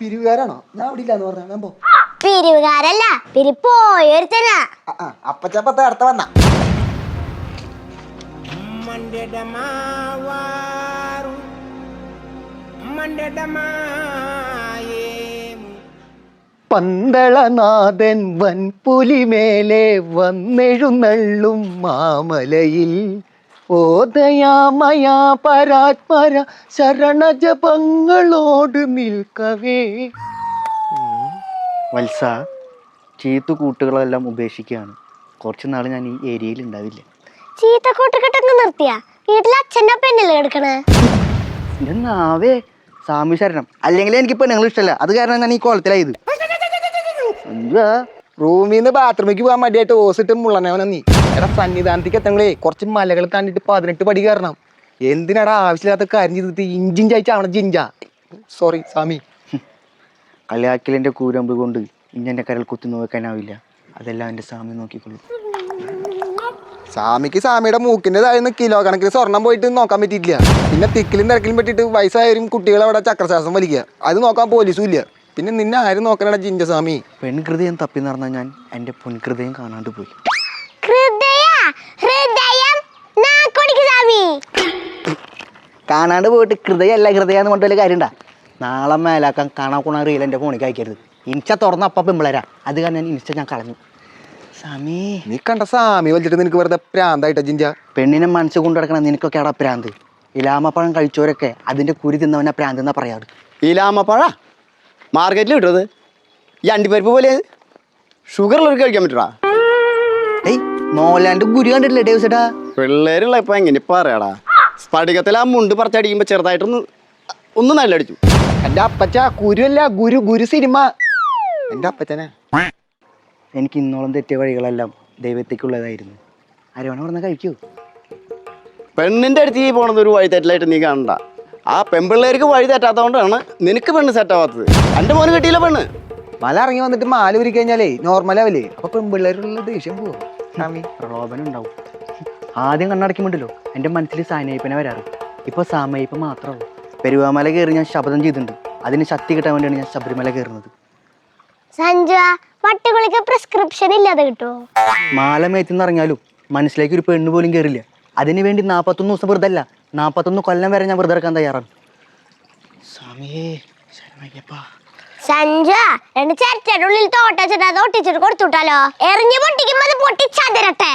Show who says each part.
Speaker 1: പിരിവുകാരാണോ? ഞാൻ ഇല്ലാന്ന് പറഞ്ഞ ഞാൻ പോ.
Speaker 2: പിരിവുകാരല്ല പിരിപ്പോയൊരുത്തനാ
Speaker 1: അപ്പച്ചപ്പത്തെ അടുത്ത വന്ന. പന്തളനാഥൻ വൻപുലിമേലെ വന്നെഴുന്നള്ളും മാമലയിൽ. ഓദയാമയാ പരാത്മര ശരണജപങ്ങളോട് നിൽക്കവേ. വത്സ ചീത്തു കൂട്ടുകളെല്ലാം ഉപേക്ഷിക്കുകയാണ്. കുറച്ച് നാൾ ഞാൻ ഈ ഏരിയയിൽ ഉണ്ടാവില്ല.
Speaker 2: ചീത്ത കൂട്ടുകെട്ടൊക്കെ നിർത്തിയാ? വീട്ടിൽ അച്ഛന്റെ പെണ്ണല്ലേ എടുക്കണേ?
Speaker 1: എന്നാവേ സാമി സ്വാമി ശരണം. അല്ലെങ്കിൽ എനിക്ക് പെണ്ണുങ്ങൾ ഇഷ്ടമല്ല. അത് കാരണം ഞാൻ ഈ കോളത്തിലായത്. എന്താ റൂമിൽ നിന്ന് ബാത്റൂമിലേക്ക് പോകാൻ മടിയായിട്ട് ഓസിട്ട് മുള്ളനവന നീ. എടാ സന്നിധാനത്തേക്ക് എത്തങ്ങളേ കുറച്ച് മലകൾ കണ്ടിട്ട് പതിനെട്ട് പടി കയറണം. എന്തിനാടാ ആവശ്യമില്ലാത്ത കാര്യം ചെയ്തിട്ട് ഇഞ്ചിൻ ചായച്ചാവണം ജിഞ്ച സോറി സ്വാമി. കളിയാക്കലിന്റെ കൂരമ്പ് കൊണ്ട് ഇഞ്ഞെന്റെ കരൽ കുത്തി നോക്കാനാവില്ല. അതെല്ലാം എന്റെ സ്വാമി നോക്കിക്കൊള്ളു. സ്വാമിക്ക് സ്വാമിയുടെ മൂക്കിന്റെ താഴെ കിലോ കണക്കിന് സ്വർണം പോയിട്ട് നോക്കാൻ പറ്റിയിട്ടില്ല. പിന്നെ തിക്കിലും തിരക്കിലും പറ്റിയിട്ട് വയസ്സായവരും കുട്ടികൾ അവിടെ ചക്രശ്വാസം വലിക്കുക. അത് നോക്കാൻ പോലീസും ഇല്ല. പിന്നെ നിന്നെ ആരും നോക്കണടാ ജിഞ്ച സ്വാമി? പെൺകൃതയും തപ്പി നടന്ന ഞാൻ എന്റെ പൊൻകൃതയും കാണാണ്ട് പോയി
Speaker 2: ഹൃദയ ഹൃദയം നാക്കൊടിക്ക് സ്വാമി
Speaker 1: കാണാണ്ട് പോയിട്ട് ഹൃദയമല്ല ഹൃദയം എന്ന് വലിയ കാര്യം ഉണ്ടാ നാളെ മേലാക്കാൻ കാണാൻ കുണ റീൽ എന്റെ ഫോണിൽ അയക്കരുത്. ഇൻസ്റ്റ തുറന്ന അപ്പം പിമ്പിളരാ അത് കാരണം ഞാൻ ഇൻസ്റ്റ ഞാൻ കളഞ്ഞു. സാമി നീ കണ്ട സാമി വലിച്ചിട്ട് നിനക്ക് വെറുതെ പ്രാന്തായിട്ട ജിഞ്ച. പെണ്ണിനെ മനസ്സ് കൊണ്ടു നടക്കണം നിനക്കൊക്കെ അവിടെ പ്രാന്ത്. ഇലാമപ്പഴം കഴിച്ചവരൊക്കെ അതിന്റെ കുരി തിന്നവനെ പ്രാന്ത് എന്നാ പറയാറ്.
Speaker 3: ഇലാമപ്പഴ? മാർക്കറ്റിൽ കിട്ടുന്നത്? ഈ അണ്ടിപ്പരിപ്പ് പോലെ ഷുഗറുള്ളവർക്ക് കഴിക്കാൻ പറ്റൂടാ
Speaker 1: ഏയ് മോലാണ്ട് ഗുരു കണ്ടിട്ടില്ലേ ഡേവ്സേട്ടാ
Speaker 3: പിള്ളേരുള്ള ഇപ്പൊ എങ്ങനെ പറയാടാ സ്ഫടികത്തിൽ ആ മുണ്ട് പറിച്ചടിക്കുമ്പോൾ ചെറുതായിട്ടൊന്ന് ഒന്ന് നല്ലടിച്ചു.
Speaker 1: എന്റെ അപ്പച്ച ഗുരുവല്ല ഗുരു ഗുരു സിനിമ. എന്റെ അപ്പച്ചനെ. എനിക്ക് ഇന്നോളം തെറ്റിയ വഴികളെല്ലാം ദൈവത്തേക്കുള്ളതായിരുന്നു. അരവണ പറഞ്ഞ കഴിക്കൂ.
Speaker 3: പെണ്ണിന്റെ അടുത്ത് ഈ പോണത് ഒരു വഴി തെറ്റിലായിട്ട് നീ കാണണ്ട. ആ പെൺപിള്ളേർക്ക് വഴി തെറ്റാത്തതുകൊണ്ടാണ് നിനക്ക് പെണ്ണ് സെറ്റാവാത്തത് എന്റെ മോന് കിട്ടിയില്ല പെണ്ണ്.
Speaker 1: മല ഇറങ്ങി വന്നിട്ട് മാല കഴിഞ്ഞാലേ നോർമൽ ആവില്ലേ? അപ്പൊ പെൺപിള്ളേരുള്ള ദേഷ്യം പോവും. റോബൻ പ്രലോഭനം ഉണ്ടാവും. ആദ്യം കണ്ണടക്കുമ്പോണ്ടല്ലോ എന്റെ മനസ്സിൽ സാനയിപ്പനെ വരാറ്. ഇപ്പൊ സാമയിപ്പ് മാത്രമേ ഉള്ളൂ. പെരുവാമല കയറി ഞാൻ ശബ്ദം ചെയ്തിട്ടുണ്ട്. അതിന് ശക്തി കിട്ടാൻ വേണ്ടിയാണ് ഞാൻ ശബരിമല കയറുന്നത്.
Speaker 2: സഞ്ജു പട്ടുകുളിക്ക് പ്രിസ്ക്രിപ്ഷൻ ഇല്ലാതെ കിട്ടുമോ
Speaker 1: മാല മേത്തിന്ന് ഇറങ്ങിയാലും മനസ്സിലേക്ക് ഒരു പെണ്ണ് പോലും കയറില്ല. അതിന് വേണ്ടി നാൽപ്പത്തൊന്ന് ദിവസം വെറുതെ അല്ല നാൽപ്പത്തൊന്ന് കൊല്ലം വരെ ഞാൻ വെറുതെ ഇറക്കാൻ തയ്യാറാണ്. സ്വാമിയേ
Speaker 2: സഞ്ജു രണ്ട് ഉള്ളിൽ തോട്ട അത് ഒട്ടിച്ചിട്ട് കൊടുത്തുട്ടാലോ എറിഞ്ഞു പൊട്ടിക്കുമ്പോ അത് പൊട്ടിച്ചതിരട്ടെ